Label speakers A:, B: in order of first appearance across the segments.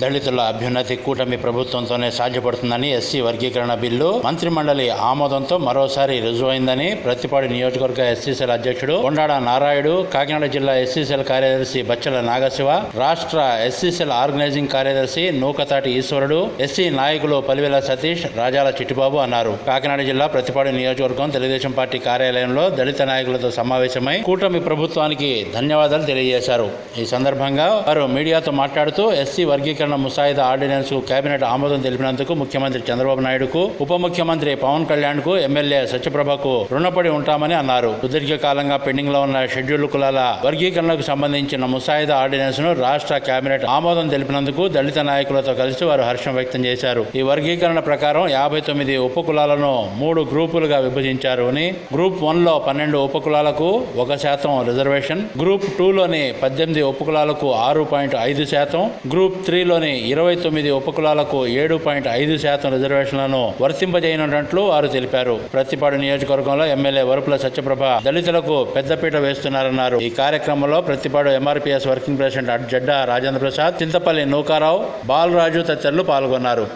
A: దళితుల అభ్యున్నతి కూటమి ప్రభుత్వంతోనే సాధ్యపడుతుందని ఎస్సీ వర్గీకరణ బిల్లు. మంత్రి మండలి ఆమోదంతో మరోసారి రుజువైందని ప్రతిపాడు నియోజకవర్గ ఎస్సీసీల అధ్యక్షుడు కొండాడ నారాయుడు కాకినాడ జిల్లా ఎస్సీసీల కార్యదర్శి బచ్చల నాగశివ రాష్ట్ర ఎస్సీసీల ఆర్గనైజింగ్ కార్యదర్శి నూకతాటి ఈశ్వరుడు ఎస్సీ నాయకులు పలివెల సతీష్ రాజాల చిట్టిబాబు అన్నారు. కాకినాడ జిల్లా ప్రతిపాడు నియోజకవర్గం తెలుగుదేశం పార్టీ కార్యాలయంలో దళిత నాయకులతో సమావేశమై కూటమి ప్రభుత్వానికి ధన్యవాదాలు తెలియజేశారు. ఈ సందర్భంగా వారు మీడియాతో మాట్లాడుతూ ఎస్సీ వర్గీకరణ ముసాయిదా ఆర్డినెన్స్కు కేబినెట్ ఆమోదం తెలిపినందుకు ముఖ్యమంత్రి చంద్రబాబు నాయుడుకు ఉప ముఖ్యమంత్రి పవన్ కళ్యాణ్కు ఎమ్మెల్యే సత్యప్రభకు రుణపడి ఉంటామని అన్నారు. సుదీర్ఘకాలంగా పెండింగ్లో పెండింగ్లో ఉన్న షెడ్యూల్ కులాల వర్గీకరణకు సంబంధించిన ముసాయిదా ఆర్డినెన్స్ను రాష్ట్ర కేబినెట్ ఆమోదం తెలిపినందుకు దళిత నాయకులతో కలిసి వారు హర్షం వ్యక్తం చేశారు. ఈ వర్గీకరణ ప్రకారం యాభై తొమ్మిది ఉప కులాలను మూడు గ్రూపులుగా విభజించారు అని గ్రూప్ వన్లో పన్నెండు ఉప కులాలకు ఒక శాతం రిజర్వేషన్ గ్రూప్ టూ లోని పద్దెనిమిది ఉప కులాలకు ఆరు పాయింట్ ఐదు శాతం గ్రూప్ త్రీలో త్రీలోని ఇరవై తొమ్మిది ఉపకులాలకు ఏడు పాయింట్ ఐదు శాతం రిజర్వేషన్లను వర్తింపజేయనున్నట్లు వారు తెలిపారు. ప్రతిపాడు నియోజకవర్గంలో ఎమ్మెల్యే వరుపుల సత్యప్రభ దళితులకు పెద్దపీట వేస్తున్నారన్నారు. ఈ కార్యక్రమంలో ప్రతిపాడు ఎంఆర్పీఎస్ వర్కింగ్ ప్రెసిడెంట్ అడ్ జడ్డా రాజేంద్ర ప్రసాద్ చింతపల్లి నూకారావు బాలరాజు తదితరులు పాల్గొన్నారు.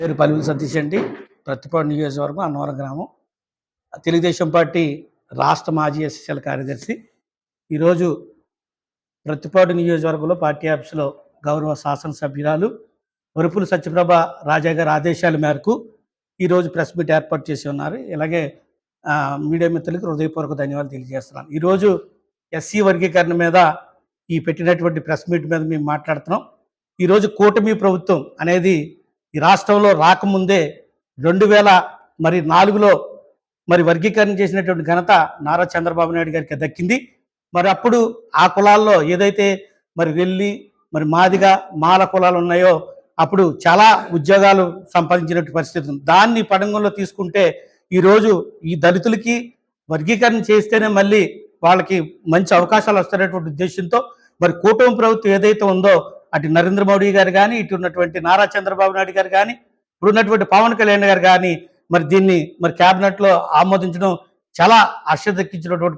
B: పేరు పల్లిల సతీష్ అండి. ప్రతిపాడు నియోజకవర్గం అన్నవరం గ్రామం. తెలుగుదేశం పార్టీ రాష్ట్ర మాజీ ఎస్ఎస్ఎల్ కార్యదర్శి. ఈరోజు ప్రతిపాడు నియోజకవర్గంలో పార్టీ ఆఫీసులో గౌరవ శాసనసభ్యురాలు వరుపుల సత్యప్రభ రాజా గారి ఆదేశాల మేరకు ఈరోజు ప్రెస్ మీట్ ఏర్పాటు చేసి ఉన్నారు. ఇలాగే మీడియా మిత్రులకు హృదయపూర్వక ధన్యవాదాలు తెలియజేస్తున్నాను. ఈరోజు ఎస్సీ వర్గీకరణ మీద ఈ పెట్టినటువంటి ప్రెస్ మీట్ మీద మేము మాట్లాడుతున్నాం. ఈరోజు కూటమి ప్రభుత్వం అనేది ఈ రాష్ట్రంలో రాకముందే రెండు వేల మరి నాలుగులో మరి వర్గీకరణ చేసినటువంటి ఘనత నారా చంద్రబాబు నాయుడు గారికి దక్కింది. మరి అప్పుడు ఆ కులాల్లో ఏదైతే మరి వెళ్ళి మరి మాదిగా మాల కులాలు ఉన్నాయో అప్పుడు చాలా ఉద్యోగాలు సంపాదించినటువంటి పరిస్థితి ఉంది. దాన్ని పడంగంలో తీసుకుంటే ఈరోజు ఈ దళితులకి వర్గీకరణ చేస్తేనే మళ్ళీ వాళ్ళకి మంచి అవకాశాలు వస్తున్నటువంటి ఉద్దేశంతో మరి కూటమి ప్రభుత్వం ఏదైతే ఉందో అటు నరేంద్ర మోడీ గారు కానీ ఇటు ఉన్నటువంటి నారా చంద్రబాబు నాయుడు గారు కానీ ఇప్పుడు ఉన్నటువంటి పవన్ కళ్యాణ్ గారు కానీ మరి దీన్ని మరి క్యాబినెట్లో ఆమోదించడం చాలా హర్ష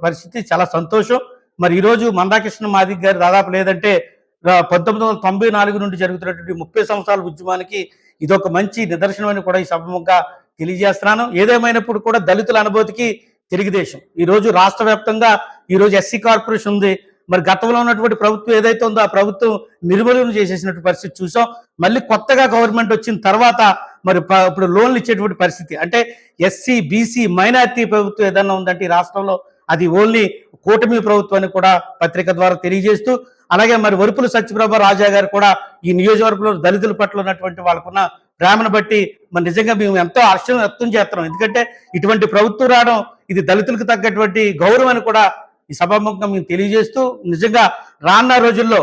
B: పరిస్థితి చాలా సంతోషం. మరి ఈరోజు మందాకృష్ణ మాదిక్ గారు దాదాపు లేదంటే పంతొమ్మిది వందల తొంభై నాలుగు నుండి జరుగుతున్నటువంటి ముప్పై సంవత్సరాల ఉద్యమానికి ఇదొక మంచి నిదర్శనం అని కూడా ఈ సభముగా తెలియజేస్తున్నాను. ఏదేమైనప్పుడు కూడా దళితుల అనుభూతికి తెలుగుదేశం ఈ రోజు రాష్ట్ర వ్యాప్తంగా ఈరోజు ఎస్సీ కార్పొరేషన్ ఉంది. మరి గతంలో ఉన్నటువంటి ప్రభుత్వం ఏదైతే ఉందో ఆ ప్రభుత్వం నిర్మూలన చేసేసినటువంటి పరిస్థితి చూసాం. మళ్ళీ కొత్తగా గవర్నమెంట్ వచ్చిన తర్వాత మరి ప- ఇప్పుడు లోన్లు ఇచ్చేటువంటి పరిస్థితి. అంటే ఎస్సీ బీసీ మైనారిటీ ప్రభుత్వం ఏదైనా ఉందంటే ఈ రాష్ట్రంలో అది ఓన్లీ కూటమి ప్రభుత్వాన్ని కూడా పత్రిక ద్వారా తెలియజేస్తూ అలాగే మరి వరుపుల సత్యప్రభ రాజా గారు కూడా ఈ నియోజకవర్గంలో దళితుల పట్ల ఉన్నటువంటి వాళ్ళకున్న ప్రేమను బట్టి మరి నిజంగా మేము ఎంతో హర్షం వ్యక్తం చేస్తున్నాం. ఎందుకంటే ఇటువంటి ప్రభుత్వం రావడం ఇది దళితులకు తగ్గటువంటి గౌరవం అని కూడా ఈ సభాముఖంగా మేము తెలియజేస్తూ నిజంగా రానున్న రోజుల్లో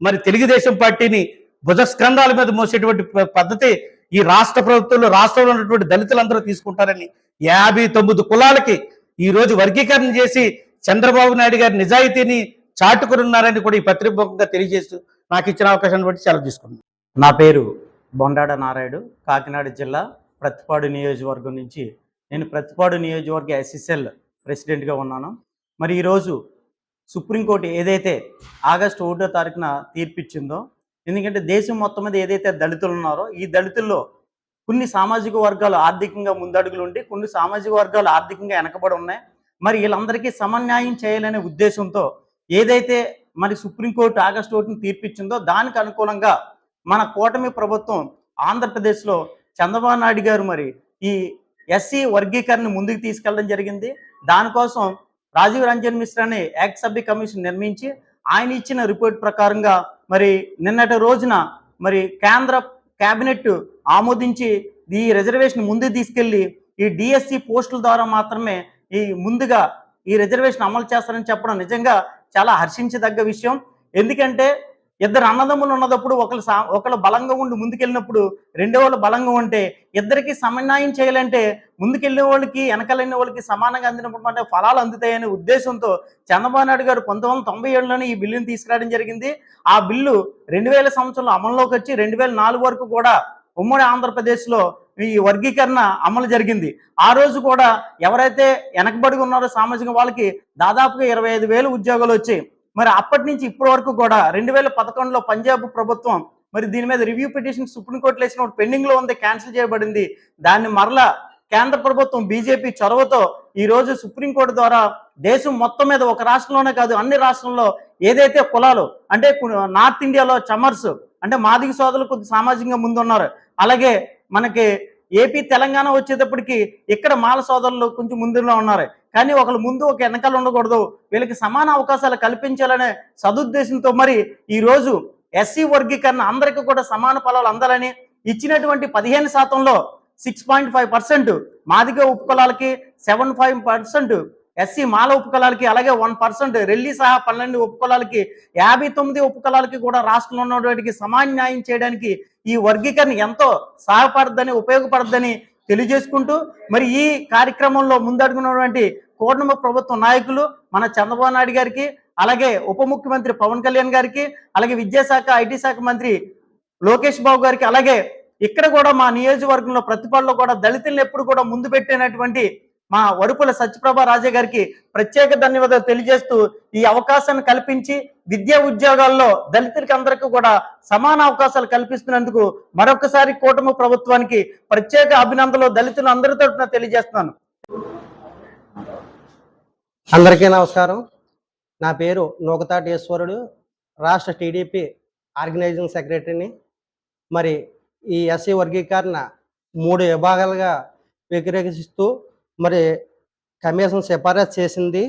B: మరి తెలుగుదేశం పార్టీని భుజస్కంధాల మీద మోసేటువంటి ప- పద్ధతి ఈ రాష్ట్ర ప్రభుత్వంలో రాష్ట్రంలో ఉన్నటువంటి దళితులందరూ తీసుకుంటారని యాభై తొమ్మిది కులాలకి ఈ రోజు వర్గీకరణ చేసి చంద్రబాబు నాయుడు గారి నిజాయితీని చాటుకున్నారని కూడా ఈ పత్రికముఖంగా తెలియజేస్తూ నాకు ఇచ్చిన అవకాశాన్ని బట్టి సెలవు తీసుకున్నాను
C: నా పేరు బొండాడ నారాయుడు కాకినాడ జిల్లా ప్రతిపాడు నియోజకవర్గం నుంచి. నేను ప్రతిపాడు నియోజకవర్గ ఎస్ఎస్ఎల్ ప్రెసిడెంట్గా ఉన్నాను. మరి ఈరోజు సుప్రీంకోర్టు ఏదైతే ఆగస్టు ఒకటో తారీఖున తీర్పిచ్చిందో ఎందుకంటే దేశం మొత్తం మీద ఏదైతే దళితులు ఉన్నారో ఈ దళితుల్లో కొన్ని సామాజిక వర్గాలు ఆర్థికంగా ముందడుగులు ఉండి కొన్ని సామాజిక వర్గాలు ఆర్థికంగా వెనకబడి ఉన్నాయి. మరి వీళ్ళందరికీ సమన్యాయం చేయాలనే ఉద్దేశంతో ఏదైతే మరి సుప్రీంకోర్టు ఆగస్టు ఒకటిని తీర్పిచ్చిందో దానికి అనుకూలంగా మన కూటమి ప్రభుత్వం ఆంధ్రప్రదేశ్లో చంద్రబాబు నాయుడు గారు మరి ఈ ఎస్సీ వర్గీకరణ ముందుకు తీసుకెళ్ళడం జరిగింది. దానికోసం రాజీవ్ రంజన్ మిశ్రా అనే యాక్ట్ సభ్య కమిషన్ నిర్మించి ఆయన ఇచ్చిన రిపోర్ట్ ప్రకారంగా మరి నిన్నటి రోజున మరి కేంద్ర కేబినెట్ ఆమోదించి ఈ రిజర్వేషన్ ముందుకు తీసుకెళ్ళి ఈ డిఎస్సి పోస్టుల ద్వారా మాత్రమే ఈ ముందుగా ఈ రిజర్వేషన్ అమలు చేస్తారని చెప్పడం నిజంగా చాలా హర్షించదగ్గ విషయం. ఎందుకంటే ఇద్దరు అన్నదమ్ములు ఉన్నదప్పుడు ఒకళ్ళు సా ఒకళ్ళు బలంగా ఉండి ముందుకెళ్ళినప్పుడు రెండో వాళ్ళు బలంగా ఉంటే ఇద్దరికి సమన్వయం చేయాలంటే ముందుకెళ్ళిన వాళ్ళకి వెనకాలన్న వాళ్ళకి సమానంగా అందినప్పుడు అంటే ఫలాలు అందుతాయనే ఉద్దేశంతో చంద్రబాబు నాయుడు గారు పంతొమ్మిది వందల తొంభై ఏడులోనే ఈ బిల్లుని తీసుకురావడం జరిగింది. ఆ బిల్లు రెండు వేల సంవత్సరంలో అమల్లోకి వచ్చి రెండు వేల నాలుగు వరకు కూడా ఉమ్మడి ఆంధ్రప్రదేశ్లో ఈ వర్గీకరణ అమలు జరిగింది. ఆ రోజు కూడా ఎవరైతే వెనకబడి ఉన్నారో సామాజిక వాళ్ళకి దాదాపుగా ఇరవై ఐదు వేలు ఉద్యోగాలు వచ్చాయి. మరి అప్పటి నుంచి ఇప్పటి వరకు కూడా రెండు వేల పదకొండులో పంజాబ్ ప్రభుత్వం మరి దీని మీద రివ్యూ పిటిషన్ సుప్రీంకోర్టులో వేసిన పెండింగ్ పెండింగ్లో ఉంది క్యాన్సిల్ చేయబడింది. దాన్ని మరలా కేంద్ర ప్రభుత్వం బీజేపీ చొరవతో ఈ రోజు సుప్రీంకోర్టు ద్వారా దేశం మొత్తం మీద ఒక రాష్ట్రంలోనే కాదు అన్ని రాష్ట్రంలో ఏదైతే కులాలు అంటే నార్త్ ఇండియాలో చమర్స్ అంటే మాదిగ సోదరులు కొద్ది సామాజికంగా ముందున్నారు. అలాగే మనకి ఏపీ తెలంగాణ వచ్చేటప్పటికి ఇక్కడ మాల సోదరులు కొంచెం ముందులో ఉన్నారు. కానీ ఒకళ్ళు ముందు ఒక వెనకాల ఉండకూడదు. వీళ్ళకి సమాన అవకాశాలు కల్పించాలనే సదుద్దేశంతో మరి ఈరోజు ఎస్సీ వర్గీకరణ అందరికీ కూడా సమాన ఫలాలు అందాలని ఇచ్చినటువంటి పదిహేను శాతంలో six point five percent Madiga ఉపకులాలకి seven five percent SC Mala ఉపకులాలకి అలాగే వన్ పర్సెంట్ రెల్లి సహా పన్నెండు ఉపకులాలకి యాభై తొమ్మిది ఉపకులాలకి కూడా రాష్ట్రంలో ఉన్నటువంటి సమాన న్యాయం చేయడానికి ఈ వర్గీకరణ ఎంతో సహాయపడద్దని ఉపయోగపడద్దని తెలియజేసుకుంటూ మరి ఈ కార్యక్రమంలో ముందడుగున్నటువంటి కూటమి ప్రభుత్వ నాయకులు మన చంద్రబాబు నాయుడు గారికి అలాగే ఉప ముఖ్యమంత్రి పవన్ కళ్యాణ్ గారికి అలాగే విద్యాశాఖ ఐటీ శాఖ మంత్రి లోకేష్ బాబు గారికి అలాగే ఇక్కడ కూడా మా నియోజకవర్గంలో ప్రతిపాదనలో కూడా దళితులను ఎప్పుడు కూడా ముందు పెట్టినటువంటి మా వడుపుల సత్యప్రభ రాజే గారికి ప్రత్యేక ధన్యవాదాలు తెలియజేస్తూ ఈ అవకాశాన్ని కల్పించి విద్యా ఉద్యోగాల్లో దళితులకి అందరికీ కూడా సమాన అవకాశాలు కల్పిస్తున్నందుకు మరొకసారి కూటమి ప్రభుత్వానికి ప్రత్యేక అభినందనలు దళితులు అందరితో తెలియజేస్తున్నాను.
D: అందరికీ నమస్కారం. నా పేరు నూకతాటేశ్వరుడు రాష్ట్ర టీడీపీ ఆర్గనైజింగ్ సెక్రటరీని. మరి ఈ ఎస్సీ వర్గీకరణ మూడు విభాగాలుగా వ్యతిరేకిస్తూ మరి కమిషన్ సిఫారసు చేసింది.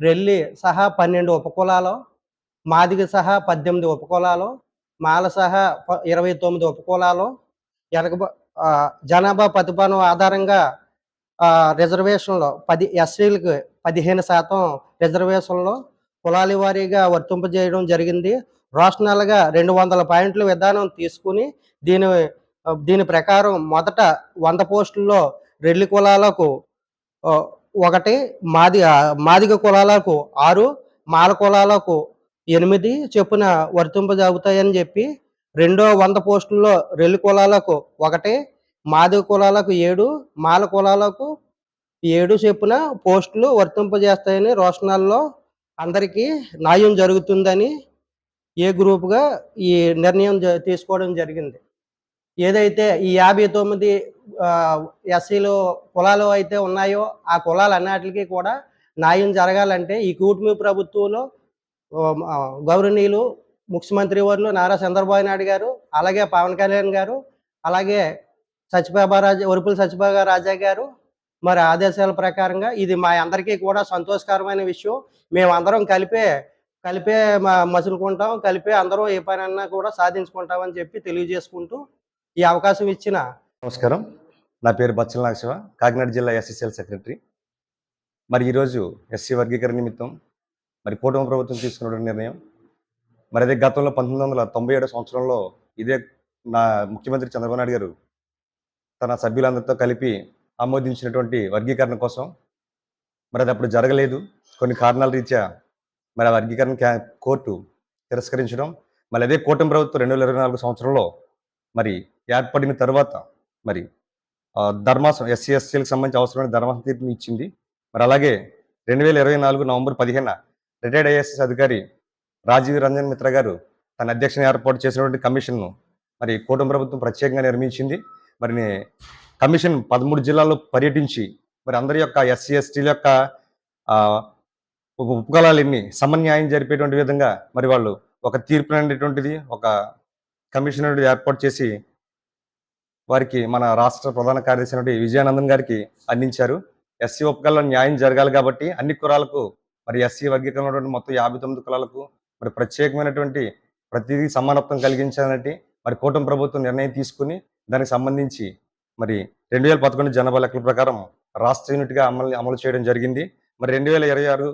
D: రెల్లి సహా పన్నెండు ఉపకులాలు మాదిగ సహా పద్దెనిమిది ఉపకులాలు మాల సహా ఇరవై తొమ్మిది ఉపకులాలు వెనక జనాభా ప్రతిపాదన ఆధారంగా రిజర్వేషన్లో పది ఎస్సీలకు పదిహేను శాతం రిజర్వేషన్లో కులాల వారీగా వర్తింపజేయడం జరిగింది. రోషనల్గా రెండు వందల పాయింట్ల విధానం తీసుకుని దీని దీని ప్రకారం మొదట వంద పోస్టుల్లో రెల్లి కులాలకు ఒకటి మాది మాదిగ కులాలకు ఆరు మాల కులాలకు ఎనిమిది చొప్పున వర్తింపజాగుతాయని చెప్పి రెండో వంద పోస్టుల్లో రెల్లి కులాలకు ఒకటి మాదిగ కులాలకు ఏడు మాల కులాలకు ఏడు చొప్పున పోస్టులు వర్తింపజేస్తాయని రోషనాల్లో అందరికీ న్యాయం జరుగుతుందని ఏ గ్రూప్గా ఈ నిర్ణయం తీసుకోవడం జరిగింది. ఏదైతే ఈ యాభై తొమ్మిది ఎస్సీలు కులాలు అయితే ఉన్నాయో ఆ కులాలు కులాలన్నిటికీ కూడా న్యాయం జరగాలంటే ఈ కూటమి ప్రభుత్వంలో గౌరవనీయులు ముఖ్యమంత్రి వర్లు నారా చంద్రబాబు నాయుడు గారు అలాగే పవన్ కళ్యాణ్ గారు అలాగే సత్యబాబా రాజా ఒరుపుల సత్యబాబా రాజా గారు మరి ఆదేశాల ప్రకారంగా ఇది మా అందరికీ కూడా సంతోషకరమైన విషయం. మేమందరం కలిపే కలిపే మా మసులుకుంటాం కలిపే అందరం ఏ పనన్నా కూడా సాధించుకుంటామని చెప్పి తెలియజేసుకుంటూ ఈ అవకాశం ఇచ్చిన
E: నమస్కారం. నా పేరు బచ్చల నాగశివ కాకినాడ జిల్లా ఎస్ఎస్ఎల్ సెక్రటరీ. మరి ఈరోజు ఎస్సీ వర్గీకరణ నిమిత్తం మరి కూటమి ప్రభుత్వం తీసుకున్న నిర్ణయం. మరి అదే గతంలో పంతొమ్మిది వందల తొంభై ఏడో సంవత్సరంలో ఇదే నా ముఖ్యమంత్రి చంద్రబాబు నాయుడు గారు తన సభ్యులందరితో కలిపి ఆమోదించినటువంటి వర్గీకరణ కోసం మరి అది అప్పుడు జరగలేదు. కొన్ని కారణాల రీత్యా మరి ఆ వర్గీకరణ క్యా- కోర్టు తిరస్కరించడం. మరి అదే కూటమి ప్రభుత్వం రెండు వేల ఇరవై నాలుగు సంవత్సరంలో మరి ఏర్పడిన తర్వాత మరి ధర్మాసం ధర్మాసనం ఎస్సీ ఎస్సీలకు సంబంధించి అవసరమైన ధర్మాసనం తీర్పుని ఇచ్చింది. మరి అలాగే రెండు వేల ఇరవై నాలుగు నవంబర్ పదిహేన రిటైర్డ్ ఐఎస్ఎస్ అధికారి రాజీవ్ రంజన్ మిత్ర గారు తన అధ్యక్షన ఏర్పాటు చేసినటువంటి కమిషన్ను మరి కూటమి ప్రభుత్వం ప్రత్యేకంగా నిర్మించింది. మరి కమిషన్ పదమూడు జిల్లాల్లో పర్యటించి మరి అందరి యొక్క ఎస్సీ ఎస్టీల యొక్క ఆ, సమన్యాయం జరిపేటువంటి విధంగా మరి వాళ్ళు ఒక తీర్పు అనేటువంటిది ఒక కమిషన్ ఏర్పాటు చేసి వారికి మన రాష్ట్ర ప్రధాన కార్యదర్శి విజయానందన్ గారికి అందించారు. ఎస్సీ ఉపకులాల్లో న్యాయం జరగాలి కాబట్టి అన్ని కులాలకు మరి ఎస్సీ వర్గీకరణ మొత్తం యాభై తొమ్మిది కులాలకు మరి ప్రత్యేకమైనటువంటి ప్రతిదీ సమానత్వం కలిగించాలంటే మరి కూటమి ప్రభుత్వం నిర్ణయం తీసుకుని దానికి సంబంధించి మరి రెండు వేల పదకొండు జనాభా లెక్కల ప్రకారం రాష్ట్ర యూనిట్గా అమలు అమలు చేయడం జరిగింది. మరి రెండు వేల ఇరవై ఆరు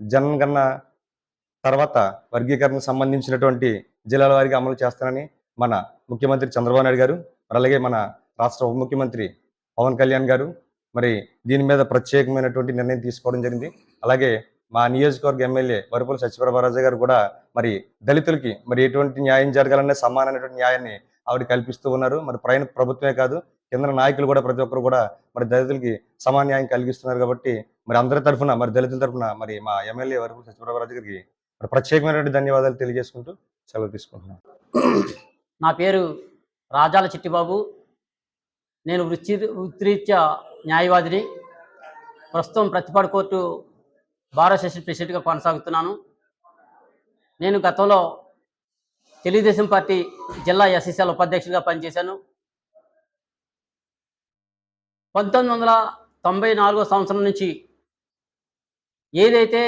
E: జనగణన తర్వాత వర్గీకరణకు సంబంధించినటువంటి జిల్లాల వారికి అమలు చేస్తానని మన ముఖ్యమంత్రి చంద్రబాబు నాయుడు గారు మరి అలాగే మన రాష్ట్ర ఉప ముఖ్యమంత్రి పవన్ కళ్యాణ్ గారు మరి దీని మీద ప్రత్యేకమైనటువంటి నిర్ణయం తీసుకోవడం జరిగింది. అలాగే మా నియోజకవర్గ ఎమ్మెల్యే వరపుల సత్యప్రభారాజు గారు కూడా మరి దళితులకి మరి ఎటువంటి న్యాయం జరగాలనే సమానమైనటువంటి న్యాయాన్ని ఆవిడ కల్పిస్తూ ఉన్నారు. మరి ప్రయాణ ప్రభుత్వమే కాదు కేంద్ర నాయకులు కూడా ప్రతి ఒక్కరు కూడా మరి దళితులకి సమాన న్యాయం కలిగిస్తున్నారు కాబట్టి మరి అందరి తరఫున మరి దళితుల తరఫున మరి మా ఎమ్మెల్యే వరపుల సత్యప్రభారాజు గారికి మరి ప్రత్యేకమైనటువంటి ధన్యవాదాలు తెలియజేసుకుంటూ సెలవు తీసుకుంటున్నాను.
F: నా పేరు రాజాల చిట్టిబాబు. నేను వృత్తి వృత్తిరీత్యా న్యాయవాదిని. ప్రస్తుతం ప్రతిపాడు కోర్టు బార్ అసోసియేషన్ ప్రెసిడెంట్గా కొనసాగుతున్నాను. నేను గతంలో తెలుగుదేశం పార్టీ జిల్లా ఎస్ఎస్ఎల్ ఉపాధ్యక్షుడిగా పనిచేశాను. పంతొమ్మిది వందల తొంభై నాలుగో సంవత్సరం నుంచి ఏదైతే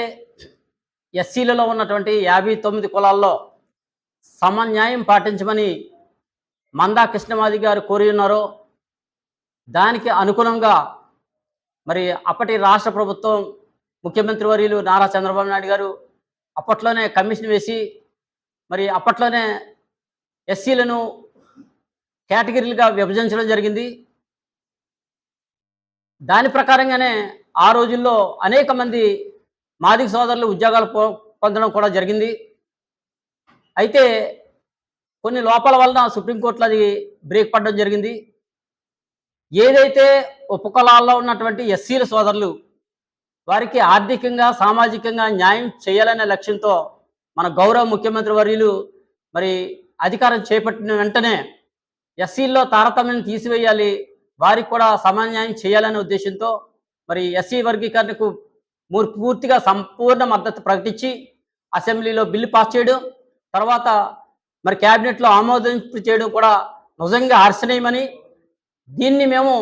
F: ఎస్సీలలో ఉన్నటువంటి యాభై తొమ్మిది కులాల్లో సమన్యాయం పాటించమని మందా కృష్ణమాది గారు కోరి ఉన్నారో దానికి అనుగుణంగా మరి అప్పటి రాష్ట్ర ప్రభుత్వం ముఖ్యమంత్రి వర్యులు నారా చంద్రబాబు నాయుడు గారు అప్పట్లోనే కమిషన్ వేసి మరి అప్పట్లోనే ఎస్సీలను కేటగిరీలుగా విభజించడం జరిగింది. దాని ప్రకారంగానే ఆ రోజుల్లో అనేక మంది మాదిక సోదరులు ఉద్యోగాలు పొ- పొందడం కూడా జరిగింది. అయితే కొన్ని లోపాల వలన సుప్రీంకోర్టులో అది బ్రేక్ పడడం జరిగింది. ఏదైతే ఉపకులాల్లో ఉన్నటువంటి ఎస్సీల సోదరులు వారికి ఆర్థికంగా సామాజికంగా న్యాయం చేయాలనే లక్ష్యంతో మన గౌరవ ముఖ్యమంత్రి వర్యులు మరి అధికారం చేపట్టిన వెంటనే ఎస్సీల్లో తారతమ్యం తీసివేయాలి వారికి కూడా సమన్యాయం చేయాలనే ఉద్దేశంతో మరి ఎస్సీ వర్గీకరణకు మూర్- పూర్తిగా సంపూర్ణ మద్దతు ప్రకటించి అసెంబ్లీలో బిల్లు పాస్ చేయడం తర్వాత మరి క్యాబినెట్లో ఆమోదింపు చేయడం కూడా నిజంగా హర్షనీయమని దీన్ని మేము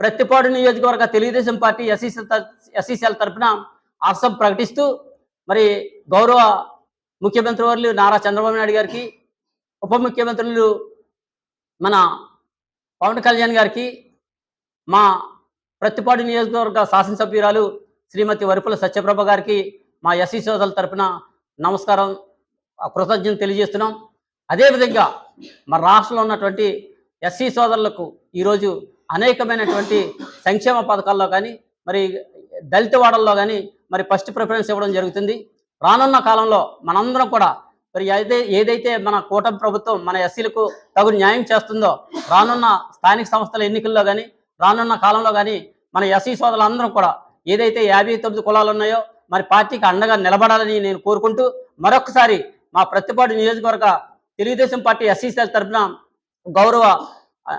F: ప్రతిపాడు నియోజకవర్గ తెలుగుదేశం పార్టీ ఎస్ఈసీ ఎస్ఈసీఎల్ తరఫున హర్షం ప్రకటిస్తూ మరి గౌరవ ముఖ్యమంత్రి వర్యులు నారా చంద్రబాబు నాయుడు గారికి ఉప ముఖ్యమంత్రులు మన పవన్ కళ్యాణ్ గారికి మా ప్రతిపాడు నియోజకవర్గ శాసనసభ్యురాలు శ్రీమతి వరుపుల సత్యప్రభ గారికి మా ఎస్సీ సోదరుల తరఫున నమస్కారం ఆ కృతజ్ఞత తెలియజేస్తున్నాం. అదేవిధంగా మన రాష్ట్రంలో ఉన్నటువంటి ఎస్సీ సోదరులకు ఈరోజు అనేకమైనటువంటి సంక్షేమ పథకాల్లో కానీ మరి దళిత వాడల్లో కానీ మరి ఫస్ట్ ప్రిఫరెన్స్ ఇవ్వడం జరుగుతుంది. రానున్న కాలంలో మనందరం కూడా మరి అయితే ఏదైతే మన కూటమి ప్రభుత్వం మన ఎస్సీలకు తగు న్యాయం చేస్తుందో రానున్న స్థానిక సంస్థల ఎన్నికల్లో కానీ రానున్న కాలంలో కానీ మన ఎస్సీ సోదరులందరం కూడా ఏదైతే యాభై తొమ్మిది కులాలు ఉన్నాయో మరి పార్టీకి అండగా నిలబడాలని నేను కోరుకుంటూ మరొకసారి మా ప్రతిపాటు నియోజకవర్గ తెలుగుదేశం పార్టీ ఎస్సీసీల తరఫున గౌరవ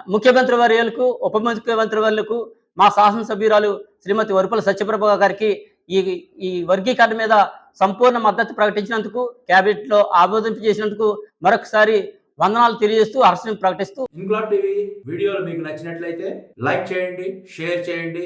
F: ముఖ్యమంత్రి వర్యులకు ఉప ముఖ్యమంత్రి వర్యులకు మా శాసనసభ్యురాలు శ్రీమతి వరుపుల సత్యప్రభ గారికి ఈ ఈ వర్గీకరణ మీద సంపూర్ణ మద్దతు ప్రకటించినందుకు క్యాబినెట్లో ఆమోదింపు చేసినందుకు మరొకసారి వందనాలు తెలియజేస్తూ హర్షం ప్రకటిస్తూ.
A: ఇంగ్లాడ్ టీవీ వీడియోలు మీకు నచ్చినట్లయితే లైక్ చేయండి షేర్ చేయండి